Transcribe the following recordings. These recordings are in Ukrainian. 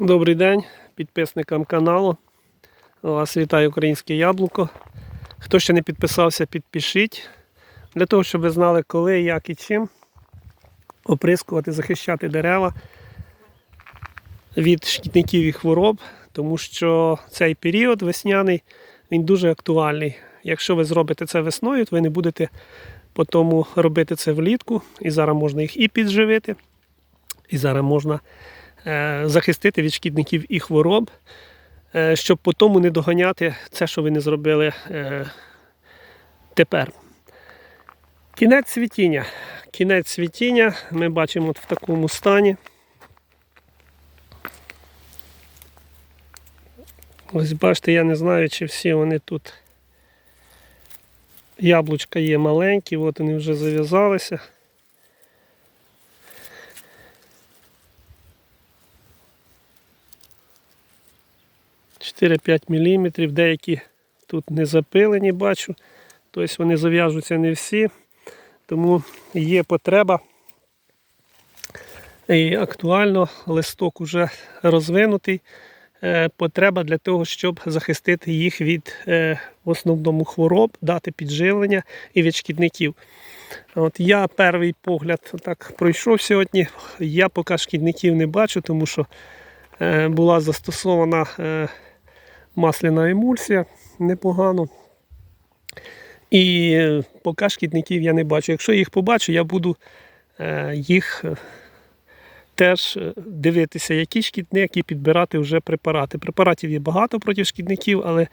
Добрий день підписникам каналу. Вас вітає українське яблуко. Хто ще не підписався, підпишіть. Для того, щоб ви знали, коли, як і чим оприскувати, захищати дерева від шкідників і хвороб, тому що цей період весняний він дуже актуальний. Якщо ви зробите це весною, то ви не будете потім робити це влітку. І зараз можна їх і підживити, і зараз можна захистити від шкідників і хвороб, е, щоб потім не доганяти це, що ви не зробили е, тепер. Кінець цвітіння. Кінець цвітіння ми бачимо в такому стані. Ось бачите, я не знаю, чи всі вони тут. Яблучка є маленькі, от вони вже зав'язалися. Чотири-п'ять міліметрів, деякі тут не запилені, бачу. Тобто вони зав'яжуться не всі. Тому є потреба. І актуально листок вже розвинутий. Е, Потреба для того, щоб захистити їх від е, в основному хвороб, дати підживлення і від шкідників. От Я перший погляд так пройшов сьогодні. Я поки шкідників не бачу, тому що е, була застосована масляна емульсія непогано. І поки шкідників я не бачу. Якщо їх побачу, я буду е, їх е, теж е, дивитися, які шкідник, і підбирати вже препарати. Препаратів є багато проти шкідників, але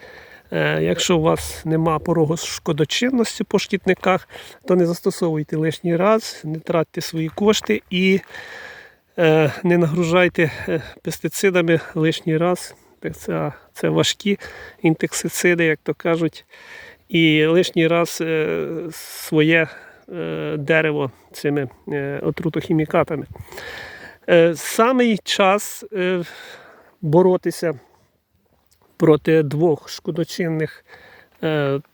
якщо у вас нема порогу шкодочинності по шкідниках, то не застосовуйте лишній раз, не тратьте свої кошти і не нагружайте пестицидами лишній раз. Це, це важкі інтексициди, як то кажуть і лишній раз е, своє е, дерево цими е, отрутохімікатами. Самий час боротися проти двох шкодочинних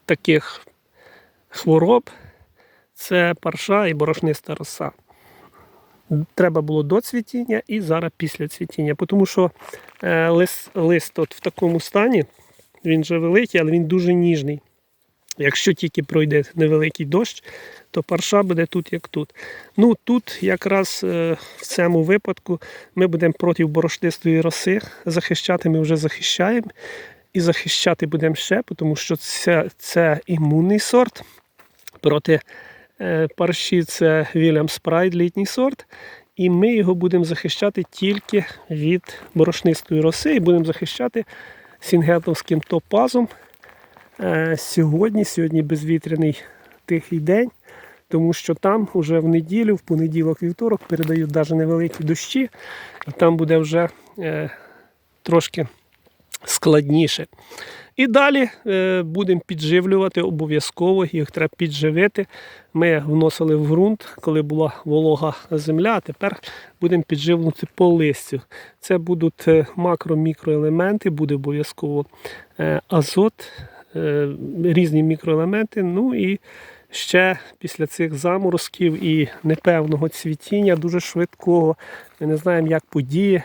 таких хвороб це парша і борошниста роса. Треба було до цвітіння і зараз після цвітіння, тому що е, лист, лист от в такому стані, він вже великий, але він дуже ніжний. Якщо тільки пройде невеликий дощ, то парша буде тут, як тут. Ну тут якраз е, в цьому випадку ми будемо проти борошнистої роси захищати, ми вже захищаємо. І захищати будемо ще, тому що це, це імунний сорт. Проти парші це Вільям Спрайд, літній сорт. І ми його будемо захищати тільки від борошнистої роси і будемо захищати сінгетовським топазом. Е, сьогодні, сьогодні безвітряний тихий день, тому що там вже в неділю, в понеділок, вівторок передають навіть невеликі дощі, і там буде вже е, трошки складніше. І далі е, будемо підживлювати обов'язково, їх треба підживити. Ми вносили в ґрунт, коли була волога земля, а тепер будемо підживлювати по листю. Це будуть е, макро-мікроелементи, буде обов'язково е, азот, різні мікроелементи. Ну і ще після цих заморозків і непевного цвітіння, дуже швидкого. Ми не знаємо, як подіє,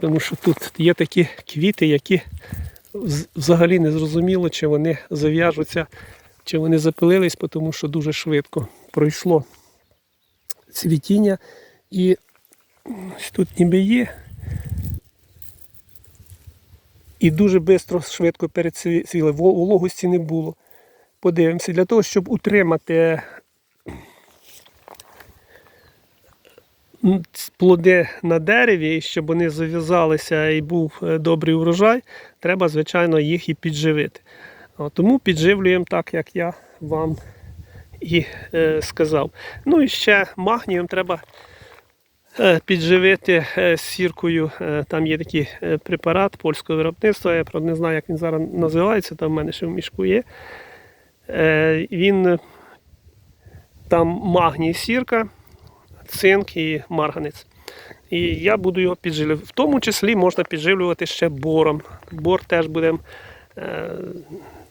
тому що тут є такі квіти, які взагалі не зрозуміло, чи вони зав'яжуться, чи вони запилились, тому що дуже швидко пройшло цвітіння. І тут ніби є. І дуже швидко, швидко перецвіли, Во- вологості не було. Подивимося, для того, щоб утримати плоди на дереві, щоб вони зав'язалися і був е, добрий урожай, треба, звичайно, їх і підживити. Тому підживлюємо так, як я вам і е, сказав. Ну і ще магнієм треба е, підживити сіркою. Там є такий препарат польського виробництва. Я правда не знаю, як він зараз називається, там в мене ще в мішку є. Він там магній сірка, цинк і марганець. І я буду його підживлювати. В тому числі можна підживлювати ще бором. Бор теж будемо е,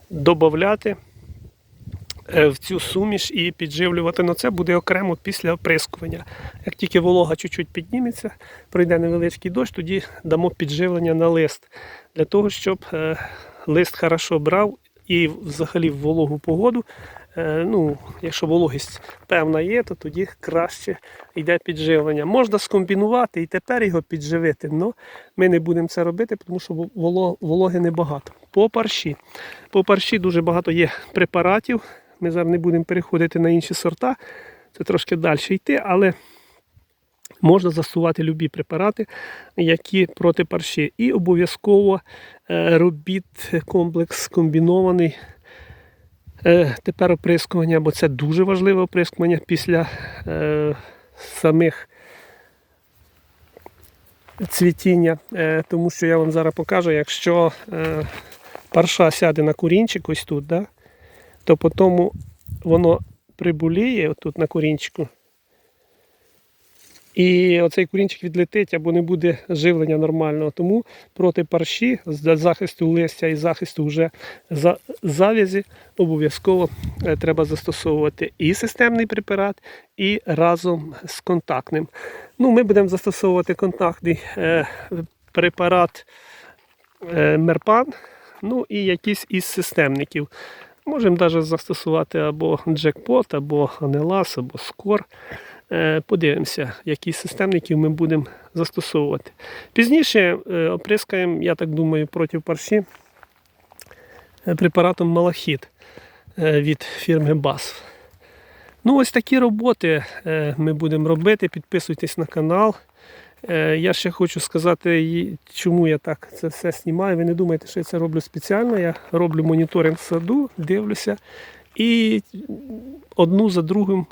додати. е, в цю суміш і підживлювати. Но це буде окремо після оприскування. Як тільки волога чуть-чуть підніметься, пройде невеличкий дощ, тоді дамо підживлення на лист для того, щоб е, лист хорошо брав і взагалі в вологу погоду. Е, Ну, якщо вологість певна є, то тоді краще йде підживлення. Можна скомбінувати і тепер його підживити, але ми не будемо це робити, тому що вологи небагато. По парші. По парші дуже багато є препаратів. Ми зараз не будемо переходити на інші сорта. Це трошки далі йти, але можна застосувати любі препарати, які проти парші. І обов'язково е, робіть комплекс комбінований. Е, Тепер оприскування, бо це дуже важливе оприскування після е, самих цвітіння, е, тому що я вам зараз покажу, якщо парша сяде на курінчик ось тут, да, то потім воно приболіє отут на курінчику. І оцей курінчик відлетить або не буде живлення нормального. Тому проти парші для захисту листя і захисту вже завязі обов'язково е, треба застосовувати і системний препарат, і разом з контактним. Ну, Ми будемо застосовувати контактний е, препарат е, Мерпан, ну і якийсь із системників. Можемо навіть застосувати або джекпот, або анелас, або скор. Е, Подивимося, які системників ми будемо застосовувати. Пізніше е, оприскаємо, я так думаю, проти парші е, препаратом Малахіт від фірми BASF. Ну, ось такі роботи ми будемо робити. Підписуйтесь на канал. Я ще хочу сказати, чому я так це все знімаю. Ви не думайте, що я це роблю спеціально. Я роблю моніторинг саду, дивлюся і одну за другим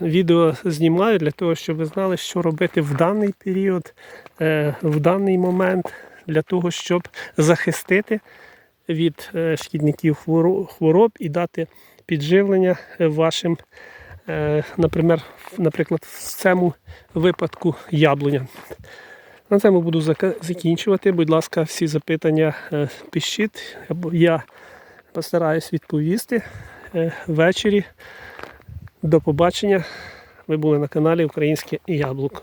відео знімаю для того, щоб ви знали, що робити в даний період, е, в даний момент, для того, щоб захистити від е, шкідників хвороб і дати підживлення е, вашим, е, наприклад, в цьому випадку яблуням. На цьому буду закінчувати. Будь ласка, всі запитання е, пишіть, я постараюсь відповісти е, ввечері. До побачення. Ви були на каналі Українське Яблуко.